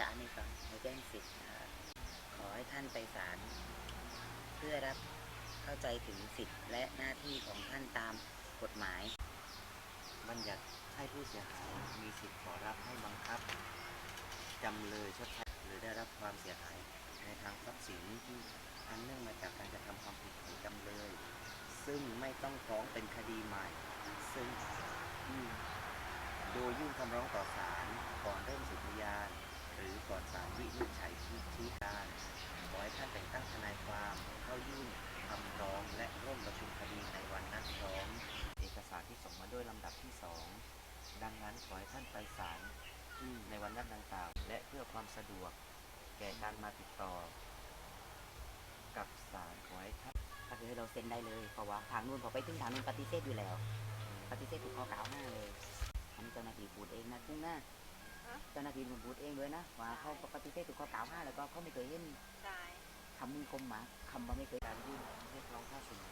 จะอ่ฟังในแจ้งสิทธิ์นะครับขอให้ท่านไปศาลเพื่อรับเข้าใจถึงสิทธิ์และหน้าที่ของท่านตามกฎหมาย บัญญัติให้ผู้เสียหายมีสิทธิ์ขอรับให้บังคับจำเลยชดใช้หรือได้รับความเสียหายในทางทรัพย์สินที่อันเนื่องมาจากการกระทำความผิดของจำเลย ซึ่งไม่ต้องฟ้องเป็นคดีใหม่ ซึ่งโดยยื่นคำร้องต่อศาลก่อนเริ่มสืบพยาน หรือก่อนศาลวินิจฉัยที่ชี้การขอให้ท่านแต่งตั้งทนายความเข้ายื่นคำร้องและร่วมประชุมคดีในวันนัดร้อมเอกสารที่ส่งมาด้วยลำดับที่สองดังนั้นขอให้ท่านไปศาลในวันนัดดังกล่าวและเพื่อความสะดวก แก่การมาติดต่อ กับศาลขอให้ท่านก็คือให้เราเซ็นได้เลยเพราะว่าทางนู้นพอไปถึงทางนู้นปฏิเสธอยู่แล้ว ปฏิเสธถูกข้อกล่าวหาเลยอันนี้เจ้าหน้าที่พูดเองนะกุ้งนะ เจ้าหน้าที่พูดเองเลยนะว่าเขาปฏิเสธถูกข้อกล่าวหาแล้วก็เขาไม่เคยเห็นได้คำมึงคมหมาคำว่าไม่เคยการยื่นเรียกร้องค่าสินไหม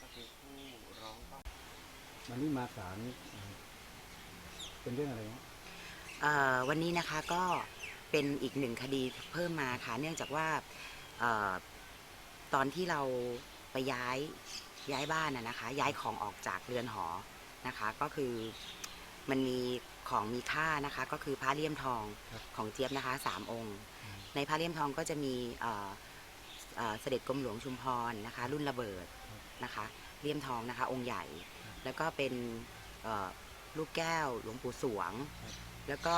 ก็คือผู้ร้องต้องวันนี้มาศาลอ่าเป็นเรื่องอะไรฮะเอ่อวันนี้นะคะก็เป็นอีกหนึ่งคดีเพิ่มมาค่ะ เนื่องจากว่าเอ่อตอนที่เราไปย้ายย้ายบ้านนะนะคะ ย้ายของออกจากเรือนหอนะคะ ก็คือมันมี ของมีค่านะคะก็คือพระเลี่ยมทองของเจี๊ยบนะคะสามองค์ ในพระเลี่ยมทองก็จะมีเอ่อเอ่อเสด็จกรมหลวงชุมพรนะคะ รุ่นระเบิดนะคะเลี่ยมทองนะคะ องค์ใหญ่ แล้วก็เป็นเอ่อลูกแก้วหลวงปู่สวง แล้วก็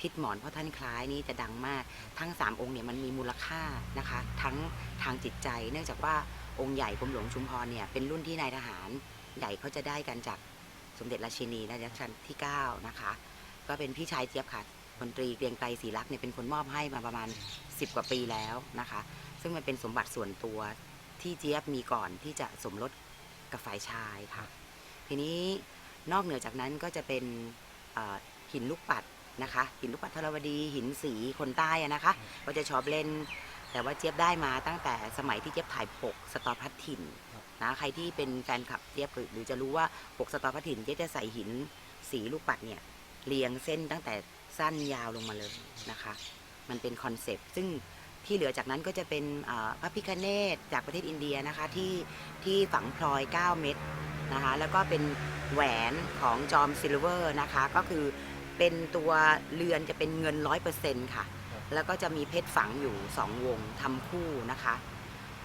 พิษหมอนเพราะท่านคล้ายนี่จะดังมากทั้งสามองค์เนี่ยมันมีมูลค่านะคะ ทั้งทางจิตใจ เนื่องจากว่าองค์ใหญ่กรมหลวงชุมพรเนี่ยเป็นรุ่นที่นายทหารใหญ่เขาจะได้กันจาก สมเด็จราชินีรัชกาลที่ 9 นะคะ ก็เป็นพี่ชายเจี๊ยบค่ะพลตรีเกรียงไกรศรีรักษ์เนี่ยเป็นคนมอบให้มาประมาณ 10 กว่าปีแล้วนะคะ ซึ่งมันเป็นสมบัติส่วนตัวที่เจี๊ยบมีก่อนที่จะสมรสกับฝ่ายชายค่ะ ทีนี้นอกเหนือจากนั้นก็จะเป็นเอ่อหินลูกปัดนะคะ หินลูกปัดธรวดีหินสีคนใต้อะนะคะ ก็จะชอบเล่น แต่ว่าเจี๊ยบได้มาตั้งแต่สมัยที่เจี๊ยบถ่ายปกสตอพัดถิ่น นะใครที่เป็นแฟนคลับเจี๊ยบหรือหรือจะรู้ว่าปกสตอพัดถิ่นเจ๊จะใส่หินสีลูกปัดเนี่ยเรียงเส้นตั้งแต่สั้นยาวลงมาเลยนะคะ มันเป็นคอนเซปต์ซึ่งที่เหลือจากนั้นก็จะเป็นพระพิคเนตจากประเทศอินเดียนะคะที่ที่ฝังพลอย 9 เม็ดนะคะแล้วก็เป็นแหวนของจอมซิลเวอร์นะคะก็คือเป็นตัวเรือนจะเป็นเงินร้อยเปอร์เซ็นต์ค่ะ แล้วก็จะมีเพชรฝังอยู่สองวงทำคู่นะคะ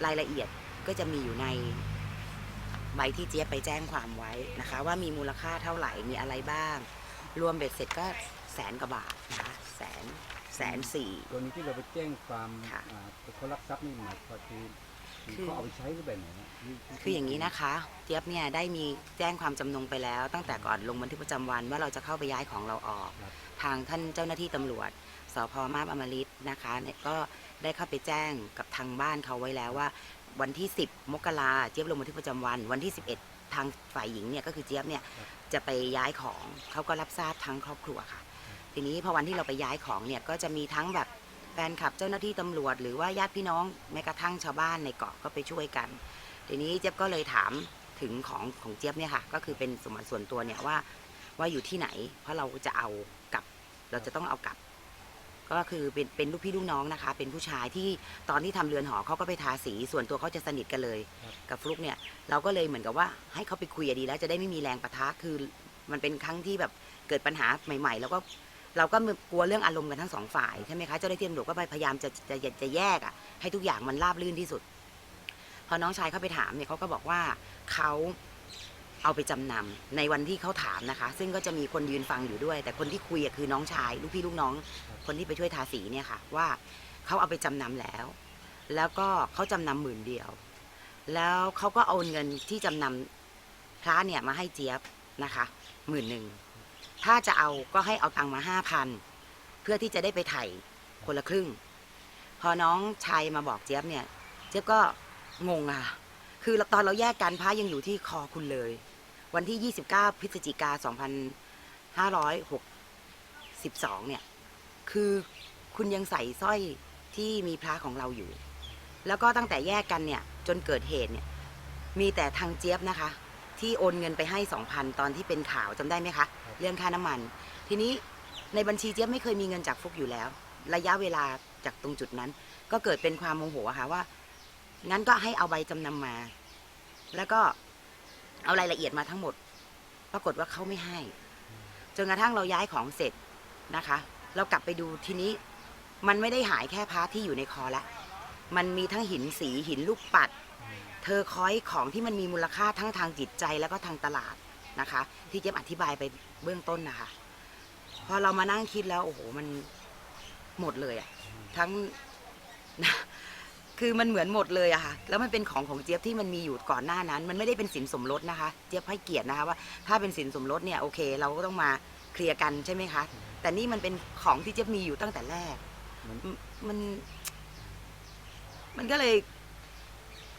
รายละเอียดก็จะมีอยู่ใน ใบที่เจี๊ยบไปแจ้งความไว้นะคะ ว่ามีมูลค่าเท่าไหร่มีอะไรบ้าง รวมเบ็ดเสร็จก็แสนกว่าบาทนะคะแสนแสนสี่ กรณีที่เราไปแจ้งความค่ะ อ่าเขารักทรัพย์นี่หมายความคือคือคือเขาเอาไปใช้หรือแบบไหนฮะที่ที่คืออย่างนี้นะคะ เจี๊ยบเนี่ยได้มีแจ้งความจำนงไปแล้ว ตั้งแต่ก่อนลงบันทึกประจำวันว่าเราจะเข้าไปย้ายของเราออกครับทางท่านเจ้าหน้าที่ตำรวจสพมาบอมฤตนะคะเนี่ยก็ได้เข้าไปแจ้งกับทางบ้านเขาไว้แล้วว่า วันที่ 10 มกราเจี๊ยบลงบันทึกประจำวัน วันที่ 11 ทางฝ่ายหญิงเนี่ยก็คือเจี๊ยบเนี่ยจะไปย้ายของเขาก็รับทราบทั้งครอบครัวค่ะ ทีนี้พอวันที่เราไปย้ายของเนี่ยก็จะมีทั้งแบบแฟนคลับเจ้าหน้าที่ตำรวจ หรือว่าญาติพี่น้องแม้กระทั่งชาวบ้านในเกาะก็ไปช่วยกัน ทีนี้เจี๊ยบก็เลยถามถึงของของเจี๊ยบเนี่ยค่ะ ก็คือเป็นสมบัติส่วนตัวเนี่ยว่าว่าอยู่ที่ไหน เพราะเราจะเอากลับ เราจะต้องเอากลับ ก็คือเป็นเป็นลูกพี่ลูกน้องนะคะ เป็นผู้ชายที่ตอนที่ทำเรือนหอเขาก็ไปทาสี ส่วนตัวเขาจะสนิทกันเลย กับฟลุกเนี่ยเราก็เลยเหมือนกับว่าให้เขาไปคุยอะดีแล้วจะได้ไม่มีแรงปะทะคือมันเป็นครั้งที่แบบเกิดปัญหาใหม่ ๆ แล้วก็เราก็กลัวเรื่องอารมณ์กันทั้งสองฝ่ายใช่ไหมคะเจ้าหน้าที่ตำรวจก็พยายามจะจะจะจะแยกอะให้ทุกอย่างมันราบรื่นที่สุด พอน้องชายเขาไปถามเนี่ยเขาก็บอกว่าเขา เอาไปจำนำในวันที่เขาถามนะคะ ซึ่งก็จะมีคนยืนฟังอยู่ด้วย แต่คนที่คุยคือน้องชาย ลูกพี่ลูกน้อง คนที่ไปช่วยทาสีเนี่ยค่ะ ว่าเขาเอาไปจำนำแล้ว แล้วก็เขาจำนำหมื่นเดียว แล้วเขาก็เอาเงินที่จำนำพระเนี่ยมาให้เจี๊ยบนะคะหมื่นหนึ่งถ้าจะเอาก็ให้เอาตังค์มาห้าพันเพื่อที่จะได้ไปไถ่คนละครึ่ง พอน้องชายมาบอกเจี๊ยบเนี่ย เจี๊ยบก็งงอะคือตอนเราแยกกันพระยังอยู่ที่คอคุณเลย วันที่ 29 พฤศจิกา 2562 เนี่ย คือคุณยังใส่สร้อยที่มีพระของเราอยู่ แล้วก็ตั้งแต่แยกกันเนี่ย จนเกิดเหตุเนี่ย มีแต่ทางเจี๊ยบนะคะ ที่โอนเงินไปให้ 2,000 ตอนที่เป็นข่าวจำได้ไหมคะ เรื่องค่าน้ำมัน ทีนี้ในบัญชีเจี๊ยบไม่เคยมีเงินจากฟุกอยู่แล้ว ระยะเวลาจากตรงจุดนั้น ก็เกิดเป็นความโมโหอะค่ะว่า งั้นก็ให้เอาใบจำนำมา แล้วก็ เอารายละเอียดมาทั้งหมด ปรากฏว่าเขาไม่ให้ จนกระทั่งเราย้ายของเสร็จนะคะ เรากลับไปดูทีนี้ มันไม่ได้หายแค่พาร์ทที่อยู่ในคอละ มันมีทั้งหินสีหินลูกปัด เธอคอยของที่มันมีมูลค่าทั้งทางจิตใจแล้วก็ทางตลาดนะคะ ที่เจ๊ยบอธิบายไปเบื้องต้นนะคะ พอเรามานั่งคิดแล้วโอ้โหมันหมดเลยอะทั้ง คือมันเหมือนหมดเลยอะค่ะ แล้วมันเป็นของของเจี๊ยบที่มันมีอยู่ก่อนหน้านั้น มันไม่ได้เป็นสินสมรสนะคะ เจี๊ยบให้เกียรตินะคะว่าถ้าเป็นสินสมรสเนี่ยโอเค เราก็ต้องมาเคลียร์กันใช่ไหมคะ แต่นี่มันเป็นของที่เจี๊ยบมีอยู่ตั้งแต่แรก มันมมันมันก็เลย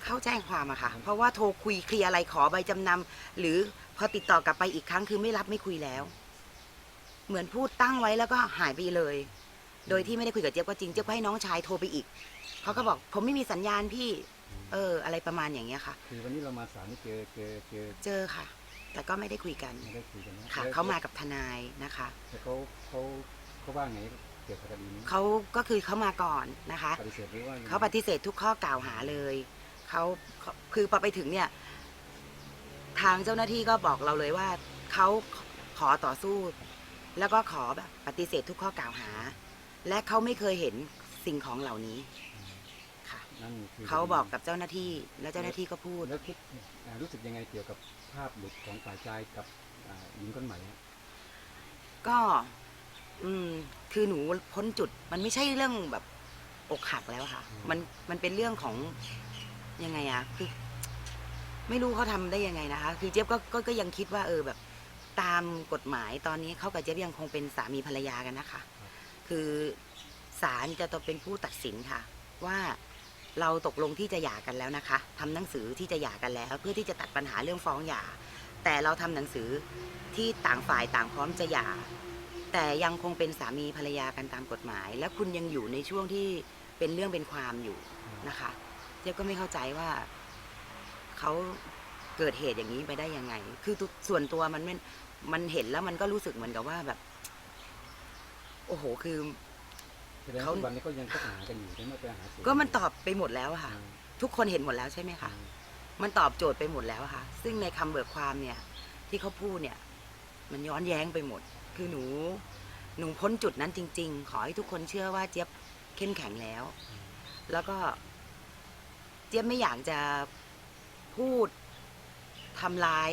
เข้าแจ้งความอะค่ะ เพราะว่าโทรคุยเคลียร์อะไรขอใบจำนำหรือพอติดต่อกลับไปอีกครั้งคือไม่รับไม่คุยแล้ว เหมือนพูดตั้งไว้แล้วก็หายไปเลย โดยที่ไม่ได้คุยกับเจี๊ยบก็จริง เจี๊ยบก็ให้น้องชายโทรไปอีก เขาก็บอกผมไม่มีสัญญาณพี่ เออ อะไรประมาณอย่างเงี้ยค่ะ คือวันนี้เรามาศาลนี่เจอเจอเจอเจอค่ะ แต่ก็ไม่ได้คุยกันไม่ได้คุยกันนะค่ะแล้วเขามากับทนายนะคะ แล้วเขาเขาเขาว่าไงเกี่ยวกับคดีนี้เขาก็คือเขามาก่อนนะคะ ปฏิเสธหรือว่ายังไงเขาปฏิเสธทุกข้อกล่าวหาเลยเขาเขาคือพอไปถึงเนี่ย ทางเจ้าหน้าที่ก็บอกเราเลยว่าเขาขอต่อสู้ แล้วก็ขอแบบปฏิเสธทุกข้อกล่าวหา และเขาไม่เคยเห็นสิ่งของเหล่านี้ค่ะ นั่นคือเขาบอกกับเจ้าหน้าที่แล้วเจ้าหน้าที่ก็พูด แล้วคิดอ่ารู้สึกยังไงเกี่ยวกับภาพหลุดของฝ่ายชายกับอ่าหญิงคนใหม่อะก็ อืม คือหนูพ้นจุด มันไม่ใช่เรื่องแบบอกหักแล้วค่ะ มันมันเป็นเรื่องของยังไงอะคือ ไม่รู้เขาทำได้ยังไงนะคะ คือเจี๊ยบก็ก็ก็ยังคิดว่า เออแบบ ตามกฎหมายตอนนี้เขากับเจี๊ยบยังคงเป็นสามีภรรยากันนะคะ คือศาลจะต้องเป็นผู้ตัดสินค่ะ ว่า เราตกลงที่จะหย่ากันแล้วนะคะทำหนังสือที่จะหย่ากันแล้ว เพื่อที่จะตัดปัญหาเรื่องฟ้องหย่า แต่เราทำหนังสือที่ต่างฝ่ายต่างพร้อมจะหย่า แต่ยังคงเป็นสามีภรรยากันตามกฎหมาย และคุณยังอยู่ในช่วงที่เป็นเรื่องเป็นความอยู่นะคะเจ๊ยบก็ไม่เข้าใจว่าเขาเกิดเหตุอย่างนี้ไปได้ยังไง คือส่วนตัวมันมันเห็นแล้วมันก็รู้สึกเหมือนกับว่าแบบ โอ้โห คือ ดงว่าเขาทุกวันนี้ก็ยังคบหากันอยู่ใช่ไหมไปหาสู่ก็มันตอบไปหมดแล้วอะอ่าค่ะ ทุกคนเห็นหมดแล้วใช่ไหมคะมันตอบโจทย์ไปหมดแล้วอะค่ะ ซึ่งในคำเบิกความเนี่ย ที่เขาพูดเนี่ย มันย้อนแย้งไปหมด คือหนู หนูพ้นจุดนั้นจริง ๆ ขอให้ทุกคนเชื่อว่าเจี๊ยบเข้มแข็งแล้ว แล้วก็ เจี๊ยบไม่อยากจะพูดทำร้าย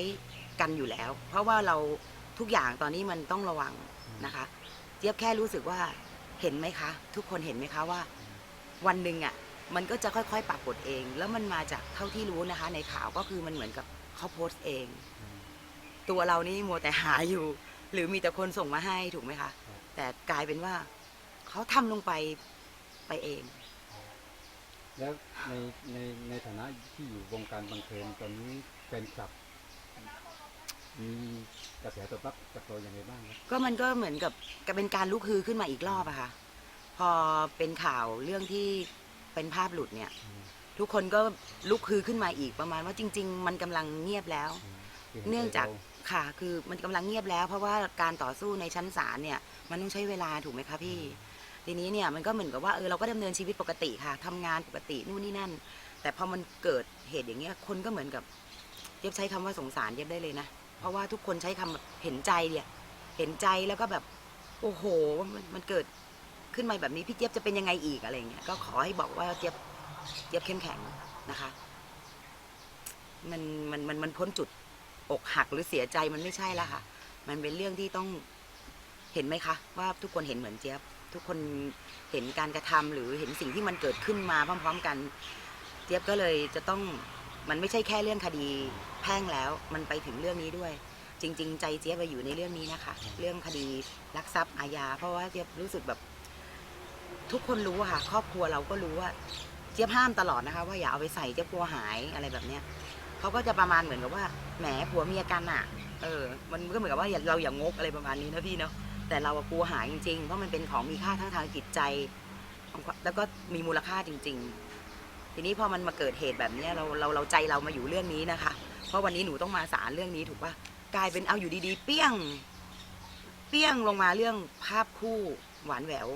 กันอยู่แล้ว เพราะว่าเราทุกอย่างตอนนี้มันต้องระวังนะคะ เจี๊ยบแค่รู้สึกว่า เห็นไหมคะ ทุกคนเห็นไหมคะว่า วันหนึ่งอะมันก็จะค่อยๆปรากฏเอง แล้วมันมาจากเท่าที่รู้นะคะ ในข่าวก็คือมันเหมือนกับเขาโพสต์เอง ตัวเรานี่มัวแต่หาอยู่ หรือมีแต่คนส่งมาให้ถูกไหมคะ แต่กลายเป็นว่าเขาทำลงไปไปเอง แล้วในในในฐานะที่อยู่วงการบันเทิงตอนนี้แฟนคลับ มีกระแสตอบรับจากเราอย่างไรบ้างครับก็มันก็เหมือนกับกับเป็นการลุกฮือขึ้นมาอีกรอบอะค่ะ พอเป็นข่าวเรื่องที่เป็นภาพหลุดเนี่ยทุกคนก็ลุกฮือขึ้นมาอีกประมาณว่าจริง ๆ มันกำลังเงียบแล้วคือเนื่องจากรค่ะ คือมันกำลังเงียบแล้ว เพราะว่าการต่อสู้ในชั้นศาลเนี่ยมันต้องใช้เวลาถูกไหมคะพี่ ทีนี้เนี่ยมันก็เหมือนกับว่าเออเราก็ดำเนินชีวิตปกติค่ะทำงานปกตินู่นนี่นั่น แต่พอมันเกิดเหตุอย่างเงี้ยคนก็เหมือนกับเย็บใช้คำว่าสงสารเย็บได้เลยนะ เพราะว่าทุกคนใช้คำแบบเห็นใจเนี่ยเห็นใจแล้วก็แบบ โอ้โหมันมันเกิดขึ้นมาแบบนี้พี่เจี๊ยบจะเป็นยังไงอีกอะไรเงี้ยก็ขอให้บอกว่าเจี๊ยบเจี๊ยบเข้มแข็งนะคะ มันมันมันมันพ้นจุดอกหักหรือเสียใจมันไม่ใช่ละค่ะ มันเป็นเรื่องที่ต้องเห็นไหมคะ ว่าทุกคนเห็นเหมือนเจี๊ยบ ทุกคนเห็นการกระทำหรือเห็นสิ่งที่มันเกิดขึ้นมาพร้อม ๆ กัน เจี๊ยบก็เลยจะต้อง มันไม่ใช่แค่เรื่องคดีแพ่งแล้วมันไปถึงเรื่องนี้ด้วย จริง ๆ ใจเจี๊ยบไปอยู่ในเรื่องนี้นะคะ เรื่องคดีลักทรัพย์อาญาเพราะว่าเจี๊ยบรู้สึกแบบ ทุกคนรู้อะค่ะ ครอบครัวเราก็รู้ว่า เจี๊ยบห้ามตลอดนะคะ ว่าอย่าเอาไปใส่เจี๊ยบกลัวหายอะไรแบบเนี้ยเขาก็จะประมาณเหมือนกับว่าแหมผัวเมียกันอะเออ มันก็เหมือนกับว่าเราอย่างงกอะไรประมาณนี้นะพี่เนาะแต่เรากลัวหายจริงๆ เพราะมันเป็นของมีค่าทั้งทางจิตใจ แล้วก็มีมูลค่าจริง ๆ ทีนี้พอมันมาเกิดเหตุแบบเนี้ยเราเราเราใจเรามาอยู่เรื่องนี้นะคะ เพราะวันนี้หนูต้องมาศาลเรื่องนี้ถูกปะกลายเป็นเอาอยู่ดีๆ เปี้ยง เปี้ยงลงมาเรื่องภาพคู่หวานแหวว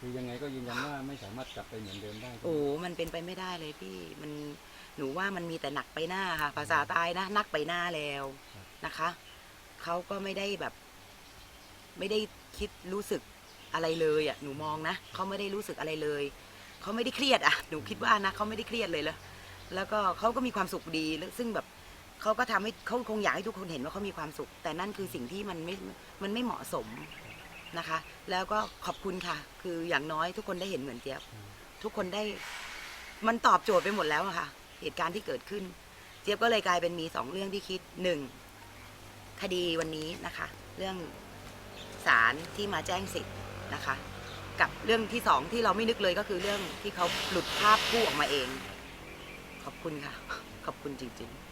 คือยังไงก็ยืนยันว่าไม่สามารถกลับไปเหมือนเดิมได้โอ้ มันเป็นไปไม่ได้เลยพี่มันหนูว่ามันมีแต่หนักไปหน้าค่ะ ภาษาใตายนะนักไปหน้าแล้วนะคะ เขาก็ไม่ได้แบบ ไม่ได้คิดรู้สึกอะไรเลยอะ หนูมองนะเขาไม่ได้รู้สึกอะไรเลย เขาไม่ได้เครียดอะหนูคิดว่านะเขาไม่ได้เครียดเลยแล้วแล้วก็เขาก็มีความสุขดีแล้วซึ่งแบบเขาก็ทำให้เขาคงอยากให้ทุกคนเห็นว่าเขามีความสุข แต่นั่นคือสิ่งที่มันไม่มันไม่เหมาะสมนะคะ แล้วก็ขอบคุณค่ะ คืออย่างน้อยทุกคนได้เห็นเหมือนเจี๊ยบทุกคนได้ มันตอบโจทย์ไปหมดแล้วอะค่ะ เหตุการณ์ที่เกิดขึ้น เจี๊ยบก็เลยกลายเป็นมีสองเรื่องที่คิดหนึ่งคดีวันนี้นะคะ เรื่องศาลที่มาแจ้งสิทธิ์นะคะ กับเรื่องที่สองที่เราไม่นึกเลยก็คือเรื่องที่เขาหลุดภาพคู่ออกมาเอง ขอบคุณค่ะ ขอบคุณจริง ๆ